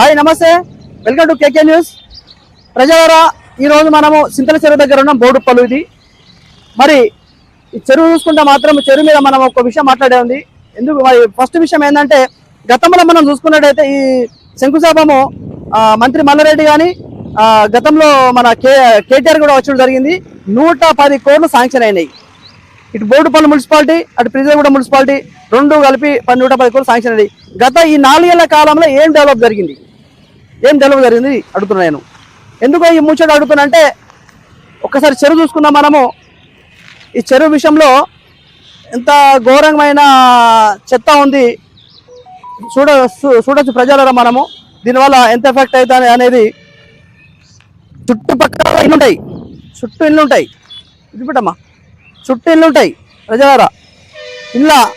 Hi నమస్తే. Welcome to KK news. ప్రజలారా ఈరోజు మనము సింతల చెరువు దగ్గర ఉన్నాం బోడుప్పలు ఇది. మరి ఈ చెరువు చూసుకుంటే మాత్రం చెరువు మీద మనం ఒక విషయం మాట్లాడే ఉంది. ఎందుకు మరి ఫస్ట్ విషయం ఏంటంటే గతంలో మనం చూసుకున్నట్టయితే ఈ శంకుస్థాపము మంత్రి మల్లారెడ్డి కానీ గతంలో మన కే కేటీఆర్ కూడా వచ్చడం జరిగింది. నూట పది కోట్లు శాంక్షన్ అయినాయి. ఇటు బోడుపల్లి మున్సిపాలిటీ అటు ప్రిజలగూడ మున్సిపాలిటీ రెండు కలిపి పది నూట పది కోట్లు శాంక్షన్ అయ్యాయి గత ఈ నాలుగేళ్ళ కాలంలో ఏం డెవలప్ జరిగింది? ఏం డెవలప్ జరిగింది? అడుగుతున్నా నేను. ఎందుకో ఈ ముచ్చట అడుగుతున్నా అంటే ఒక్కసారి చెరువు చూసుకుందాం మనము. ఈ చెరువు విషయంలో ఎంత ఘోరమైన చెత్త ఉంది. చూడ చూ- చూడొచ్చు ప్రజలరా మనము. దీనివల్ల ఎంత ఎఫెక్ట్ అవుతుంది అనేది చుట్టుపక్కల ఇల్లు ఉంటాయి. చుట్టూ ఇల్లు ఉంటాయి. చుట్టూ ఇల్లు ఉంటాయి ప్రజలారా. ఇలా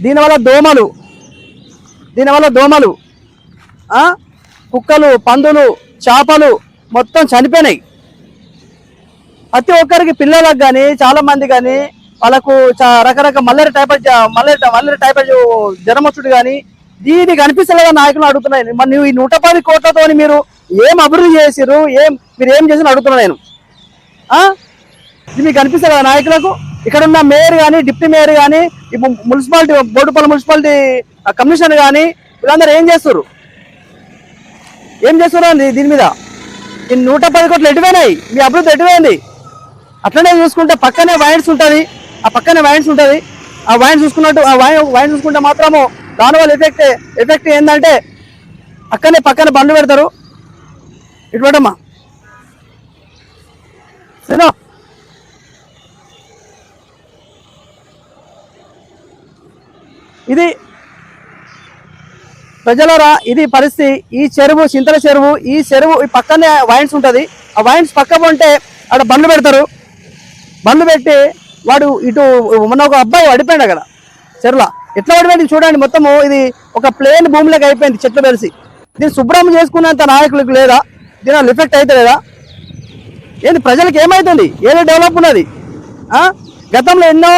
దీనివల్ల దోమలు. దీనివల్ల దోమలు. కుక్కలు పందులు చేపలు మొత్తం చనిపోయినాయి. ప్రతి ఒక్కరికి పిల్లలకు కానీ చాలా మంది కానీ వాళ్ళకు చా- రకరకాల మల్లెరి టైఫాయిడ్ మల్లెరి మల్లెరి టైఫాయిడ్ జ్వరం వచ్చుడు కానీ దీని కనిపిస్తలేదా నాయకులు అడుగుతున్నాయి. మరి నువ్వు ఈ నూట పది కోట్లతో మీరు ఏం అభివృద్ధి చేసిరు ఏం మీరు ఏం చేసిన అడుగుతున్నా నేను. ఆ? ఇది మీకు కనిపిస్తలేదా నాయకులకు? ఇక్కడ ఉన్న మేయర్ కానీ డిప్యూటీ మేయర్ కానీ ఈ మున్సిపాలిటీ బోర్డుపల్లి మున్సిపాలిటీ కమిషనర్ కానీ వీళ్ళందరూ ఏం చేస్తారు ఏం చేస్తున్నారు దీని మీద? ఈ నూట పది కోట్లు ఎటువైనాయి? మీ అభివృద్ధి ఎటువైంది? అట్లనే చూసుకుంటే పక్కనే వైన్స్ ఉంటుంది. ఆ పక్కనే వైన్స్ ఉంటుంది. ఆ వైన్ చూసుకున్నట్టు ఆ వైన్ వైన్ చూసుకుంటే మాత్రము దానివల్ల ఎఫెక్ట్ ఎఫెక్ట్ ఏంటంటే అక్కడనే పక్కనే బండ్లు పెడతారు. ఇటువంటమ్మా సరేనా? ఇది ప్రజలరా ఇది పరిస్థితి. ఈ చెరువు చింతల చెరువు ఈ చెరువు ఈ పక్కనే వైన్స్ ఉంటుంది. ఆ వైన్స్ పక్క ఉంటే అక్కడ బండ్లు పెడతారు. బండ్లు పెట్టి వాడు ఇటు మొన్న ఒక అబ్బాయి పడిపోయాడు అక్కడ చెరువులో. ఎట్లా పడిపోయింది చూడండి మొత్తము. ఇది ఒక ప్లేన్ భూమిలోకి అయిపోయింది చెట్లు పెరిసి. దీన్ని శుభ్రం చేసుకున్నంత నాయకులకు లేదా దీని ఎఫెక్ట్ అయితే లేదా? ఏంది ప్రజలకు ఏమవుతుంది ఏదో డెవలప్ ఉన్నది? ఆ? గతంలో ఎన్నో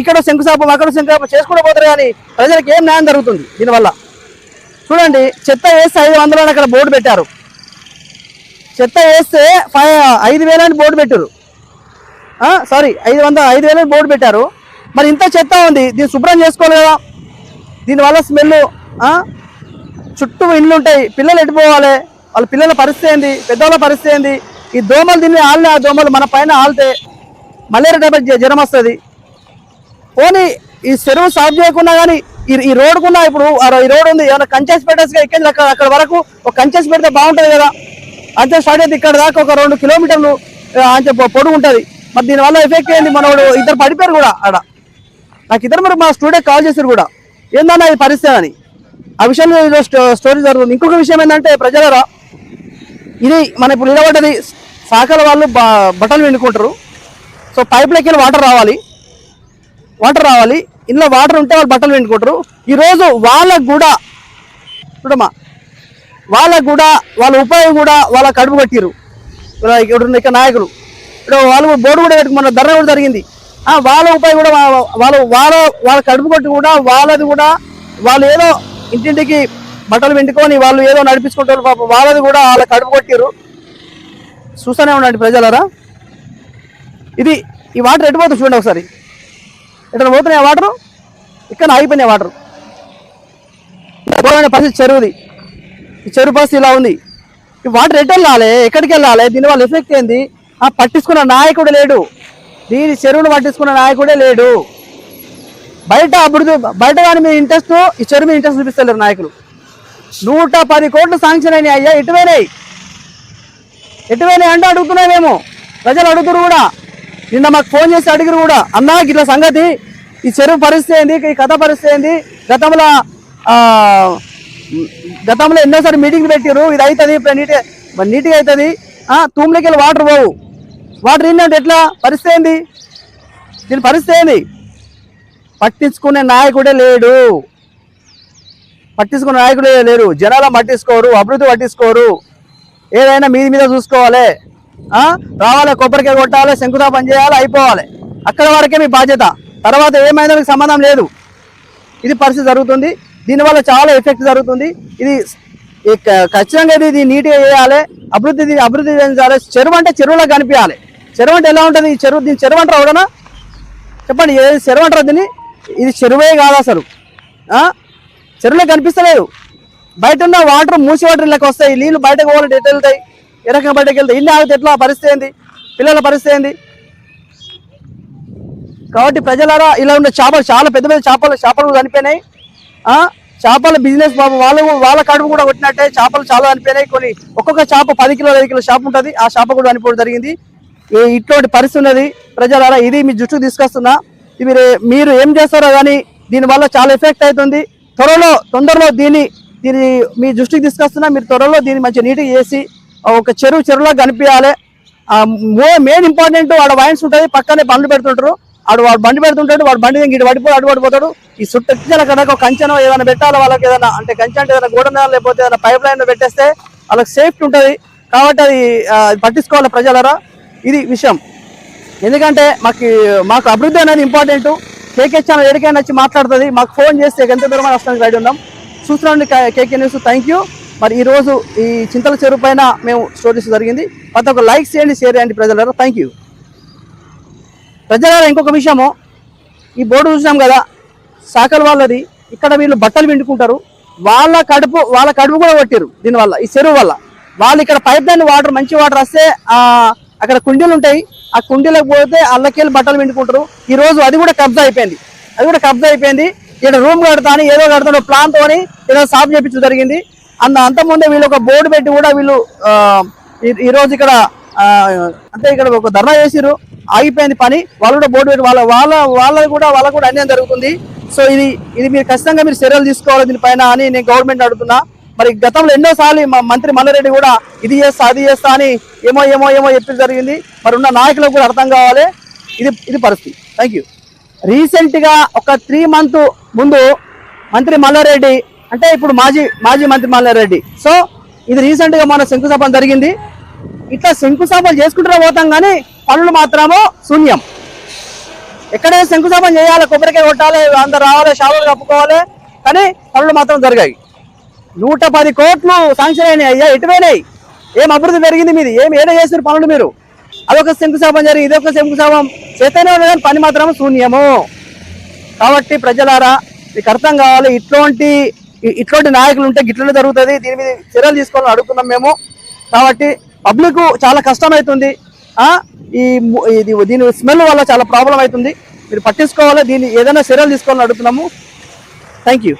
ఇక్కడ శంకుస్థాపం అక్కడ శంకుస్థాపం చేసుకుంటూ పోతారు కానీ ప్రజలకు ఏం న్యాయం జరుగుతుంది దీనివల్ల? చూడండి చెత్త వేస్తే ఐదు వందలు అని అక్కడ బోర్డు పెట్టారు. చెత్త వేస్తే ఫైవ్ ఐదు వేలు అని బోర్డు పెట్టారు. సారీ ఐదు వందల ఐదు వేలు బోర్డు పెట్టారు. మరి ఇంత చెత్త ఉంది దీన్ని శుభ్రం చేసుకోవాలి కదా. దీనివల్ల స్మెల్ చుట్టూ ఇండ్లు ఉంటాయి పిల్లలు ఎటుపోవాలి వాళ్ళ పిల్లల పరిస్థితి ఏంది? పెద్దవాళ్ళ పరిస్థితి ఏంది? ఈ దోమలు దీన్ని ఆలిన ఆ దోమలు మన పైన ఆలితే మలేరియా టైప్ జ్వరం వస్తుంది. పోనీ ఈ చెరువు సాగు చేయకుండా కానీ ఈ ఈ రోడ్డుకున్న ఇప్పుడు ఈ రోడ్ ఉంది. ఏమైనా కంచెస్ పెట్టేసి ఎక్కింది అక్కడ అక్కడ వరకు ఒక కంచెస్ పెడితే బాగుంటుంది కదా. అంతే స్టార్ట్ అయితే ఇక్కడ దాకా ఒక రెండు కిలోమీటర్లు అంటే అంతే పొడుగు ఉంటుంది. మరి దీనివల్ల ఎఫెక్ట్ ఏంది? మనోడు ఇద్దరు పడిపోయారు కూడా ఆడ. నాకు ఇద్దరు మరి మా స్టూడెంట్ కాల్ చేశారు కూడా. ఏందన్నా ఈ పరిస్థితి అని. ఆ విషయంలో స్టోరీ జరుగుతుంది. ఇంకొక విషయం ఏంటంటే ప్రజలరా ఇది మన ఇప్పుడు నిలబడ్డది సాకల వాళ్ళు బ- బట్టలు వెండుకుంటారు సో పైప్లోకి వెళ్ళి వాటర్ రావాలి. వాటర్ రావాలి. ఇందులో వాటర్ ఉంటే వాళ్ళు బట్టలు వెండుకుంటారు ఈరోజు వాళ్ళకు కూడా చూడమ్మా వాళ్ళకు కూడా వాళ్ళ ఉపాయం కూడా వాళ్ళ కడుపు కట్టిరు. ఇక్కడ ఉన్న ఇక్కడ నాయకులు. ఇప్పుడు వాళ్ళు బోర్డు కూడా పెట్టుకున్న ధర్నా కూడా జరిగింది. వాళ్ళ ఉపాయం కూడా వాళ్ళ వాళ్ళు వాళ్ళ వాళ్ళ కడుపు కొట్టి కూడా వాళ్ళది కూడా వాళ్ళు ఏదో ఇంటింటికి బట్టలు వెంటుకొని వాళ్ళు ఏదో నడిపించుకుంటారు పాపం వాళ్ళది కూడా వాళ్ళ కడుపు కొట్టిరు. చూస్తూనే ఉండండి ప్రజలరా. ఇది ఈ వాటర్ ఎటుపోతుంది చూడండి ఒకసారి. ఇక్కడ పోతున్నాయి వాటర్? ఇక్కడ ఆగిపోయినాయి వాటర్. ఘోరమైన పరిస్థితి చెరువుది. ఈ చెరువు పరిస్థితి ఇలా ఉంది. ఈ వాటర్ ఎటు వెళ్ళాలి? ఎక్కడికి వెళ్ళాలి? దీనివల్ల ఎఫెక్ట్ ఏంది? ఆ పట్టించుకున్న నాయకుడు లేడు. దీని చెరువును పట్టించుకున్న నాయకుడే లేడు. బయట అభివృద్ధి బయట కానీ మీ ఇంట్రెస్ట్ ఈ చెరువు మీద ఇంట్రెస్ట్ చూపిస్తలేరు నాయకులు. నూట పది కోట్లు శాంక్షన్ అయినాయి. అయ్యా ఎటువైనాయి ఎటువైనాయి అంటే అడుగుతున్నామేమో ప్రజలు అడుగుతున్నారు కూడా. నిన్న మాకు ఫోన్ చేసి అడిగిరు కూడా. అన్నా ఇట్లా సంగతి ఈ చెరువు పరిస్థితి ఏంది? ఈ కథ పరిస్థితి ఏంది? గతంలో గతంలో ఎన్నోసారి మీటింగ్ పెట్టారు ఇది అవుతుంది ఇప్పుడు నీట్ నీట్గా అవుతుంది తూములకి వెళ్ళి వాటర్ పోవు. వాటర్ ఏంటంటే ఎట్లా? పరిస్థితి ఏంది? దీని పరిస్థితి ఏంది? పట్టించుకునే నాయకుడే లేడు. పట్టించుకునే నాయకుడే లేరు. జనాల పట్టించుకోరు అభివృద్ధి పట్టించుకోరు. ఏదైనా మీది మీద చూసుకోవాలి. రావాలి కొబ్బరికాయ కొట్టాలి శంకుస్థాపన చేయాలి అయిపోవాలి. అక్కడ వరకే మీ బాధ్యత. తర్వాత ఏమైనా సంబంధం లేదు. ఇది పరిస్థితి జరుగుతుంది. దీనివల్ల చాలా ఎఫెక్ట్ జరుగుతుంది. ఇది ఖచ్చితంగా ఇది- నీట్గా చేయాలి. అభివృద్ధి అభివృద్ధి చేయాలి చెరువు అంటే చెరువులో కనిపించాలి. చెరువు అంటే ఎలా ఉంటుంది? ఈ చెరువు దీని చెరువు అంటారు అవునా చెప్పండి ఏది చెరువు అంటారు దీన్ని? ఇది చెరువే కాదు అసలు. చెరువులో కనిపిస్తలేదు. బయట ఉన్న వాటర్ మూసి వాటర్ లెక్క వస్తాయి. నీళ్ళు బయటకు పోవాలంటే ఎట్లా వెళ్తాయి ఏ రకంగా బయటకు వెళ్తాయి. ఇల్లు ఆగితే ఎట్లా? పరిస్థితి ఏంది? పిల్లల పరిస్థితి ఏంది? కాబట్టి ప్రజలారా ఇలా ఉన్న చేపలు చాలా పెద్ద పెద్ద చేపలు చేపలు చనిపోయినాయి. చేపల బిజినెస్ బాబు వాళ్ళు వాళ్ళ కడుపు కూడా కొట్టినట్టే చేపలు చాలా చనిపోయినాయి. కొన్ని ఒక్కొక్క చేప పది కిలోల ఐదు కిలో చేప ఉంటుంది. ఆ చేప కూడా చనిపోవడం జరిగింది. ఇటువంటి పరిస్థితి ఉన్నది. ప్రజలారా ఇది మీ జుట్టుకు తీసుకొస్తున్నా. మీరు మీరు ఏం చేస్తారో కానీ దీనివల్ల చాలా ఎఫెక్ట్ అవుతుంది. త్వరలో తొందరలో దీన్ని దీన్ని మీ దృష్టికి తీసుకొస్తున్నా. మీరు త్వరలో దీన్ని మంచి నీట్గా చేసి ఒక చెరువు చెరువులో కనిపించాలి. మెయిన్ ఇంపార్టెంట్ ఆడ వైన్స్ ఉంటుంది పక్కనే బండ్లు పెడుతుంటారు. వాడు వాడు బండి పెడుతుంటాడు వాడు బండి ఇటు పడిపోయి అటు పడిపోతాడు. ఈ చుట్టూ కనుక ఒక కంచెనో ఏదైనా పెట్టాలి? వాళ్ళకి ఏదైనా అంటే కంచె అంటే ఏదైనా గోడ లేకపోతే ఏదైనా పైప్ లైన్ పెట్టేస్తే వాళ్ళకి సేఫ్టీ ఉంటుంది. కాబట్టి అది పట్టించుకోవాలి ప్రజలరా? ఇది విషయం. ఎందుకంటే మాకు మాకు అభివృద్ధి అనేది ఇంపార్టెంట్. కేకే ఛానల్ ఎడికైనా వచ్చి మాట్లాడుతుంది. మాకు ఫోన్ చేస్తే ఎంత దూరం రాష్ట్రానికి రెడీ ఉన్నాం. చూస్తున్నాండి కేకే న్యూస్. థ్యాంక్ యూ మరి ఈరోజు ఈ చింతల చెరువు పైన మేము స్టోరీస్ జరిగింది. ప్రతి ఒక్క లైక్ చేయండి షేర్ చేయండి ప్రజలరా. థ్యాంక్ యూ ప్రజలారా ఇంకొక విషయము. ఈ బోర్డు చూసినాం కదా సాకల వాళ్ళది. ఇక్కడ వీళ్ళు బట్టలు పిండుకుంటారు. వాళ్ళ కడుపు వాళ్ళ కడుపు కూడా కొట్టారు దీనివల్ల ఈ చెరువు వల్ల. వాళ్ళు ఇక్కడ పైప్ లైన్ వాటర్ మంచి వాటర్ వస్తే అక్కడ కుండీలు ఉంటాయి. ఆ కుండీలకు పోతే అల్లకెళ్ళి బట్టలు పిండుకుంటారు. ఈ రోజు అది కూడా కబ్జా అయిపోయింది. అది కూడా కబ్జా అయిపోయింది. ఇక్కడ రూమ్ కడతాను ఏదో కడతాను ప్లాన్ తోని ఏదో సాఫ్ చేపించడం జరిగింది. అంత అంత వీళ్ళు ఒక బోర్డు పెట్టి కూడా వీళ్ళు ఆ, ఈ- ఈ రోజు ఇక్కడ అంటే ఇక్కడ ఒక ధర్నా చేసిరు ఆగిపోయింది పని. వాళ్ళు కూడా బోర్డు పెట్టి వాళ్ళ వాళ్ళ వాళ్ళ కూడా వాళ్ళ కూడా అన్యాయం జరుగుతుంది. సో ఇది ఇది మీరు ఖచ్చితంగా మీరు చర్యలు తీసుకోవాలి దీనిపైన అని నేను గవర్నమెంట్ అడుగుతున్నా. మరి గతంలో ఎన్నోసార్లు మా మంత్రి మల్లారెడ్డి కూడా ఇది చేస్తా అది చేస్తా అని ఏమో ఏమో ఏమో చెప్పి జరిగింది. మరి ఉన్న నాయకులకు కూడా అర్థం కావాలి. ఇది ఇది పరిస్థితి. థ్యాంక్ యూ రీసెంట్గా ఒక త్రీ మంత్ ముందు మంత్రి మల్లారెడ్డి అంటే ఇప్పుడు మాజీ మాజీ మంత్రి మల్లారెడ్డి. సో ఇది రీసెంట్గా మన శంకుస్థాపన జరిగింది. ఇట్లా శంకుస్థాపన చేసుకుంటూ పోతాం కానీ పనులు మాత్రము శూన్యం. ఎక్కడైనా శంకుస్థాపన చేయాలి కొబ్బరికాయ కొట్టాలి అందరు రావాలి షాపులు కప్పుకోవాలి కానీ పనులు మాత్రం జరిగాయి. నూట పది కోట్లు శాంక్షన్ అయినాయి అయ్యా ఎటువైనాయి? ఏం అభివృద్ధి పెరిగింది మీది? ఏం ఏదో చేసిన పనులు మీరు? అదొక శంకుస్థాపన జరిగి ఇదొక శంకుస్థాపన చేతనే ఉన్నది కానీ పని మాత్రం శూన్యము. కాబట్టి ప్రజలారా మీకు అర్థం కావాలి ఇట్లాంటి ఇట్లాంటి నాయకులు ఉంటే గిట్లనే జరుగుతుంది దీని మీద చర్యలు తీసుకోవాలని అడుగుతున్నాం మేము. కాబట్టి పబ్లిక్ చాలా కష్టమవుతుంది. ఈ ఇది దీని స్మెల్ వల్ల చాలా ప్రాబ్లం అవుతుంది. మీరు పట్టించుకోవాలి దీన్ని ఏదైనా చర్యలు తీసుకోవాలని అడుగుతున్నాము. Thank you